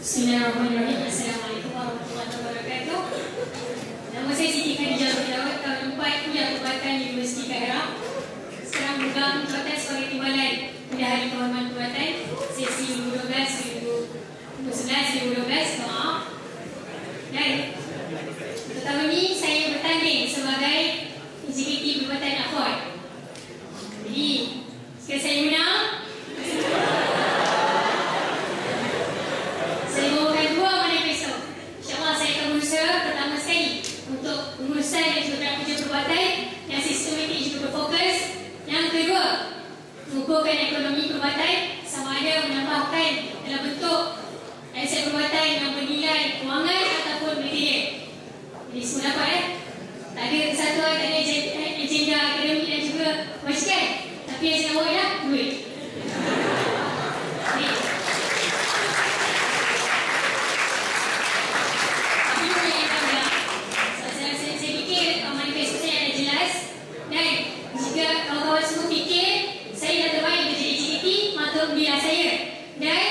Bismillahirrahmanirrahim. Assalamualaikum warahmatullahi wabarakatuh. Nama saya Siti Khadijah Rujawat, tahun 4 kuliah Perubatan Universiti Kahira. Sekarang memegang jawatan sebagai timbalan Bendahari Kehormatan Perubatan sesi 2012-2011-2012. Maaf. Dan untuk tahun ini saya bertanding sebagai eksekutif Perubatan Akhwat. Jadi, sekali saya menang, Saya bawakan dua manifesto. InsyaAllah saya akan berusaha pertama sekali untuk pengurusan dan juga dalam kerja perubatan yang sistematik juga berfokus. Yang kedua, mengukuhkan ekonomi perubatan sama ada menambahkan dalam bentuk aset perubatan yang bernilai kewangan ataupun material. Jadi semua dapat eh? Tak ada kesatuan, tak ada agenda, agenda akademik dan juga majikan. Tapi yang saya bawa ialah duit. Jadi, Tapi boleh yang tahu ya. Sebab saya, saya, saya fikir uh, manifesto saya ada jelas dan jika kawan-kawan semua fikir saya dah terbaik untuk jadi JKT maka udilah saya dan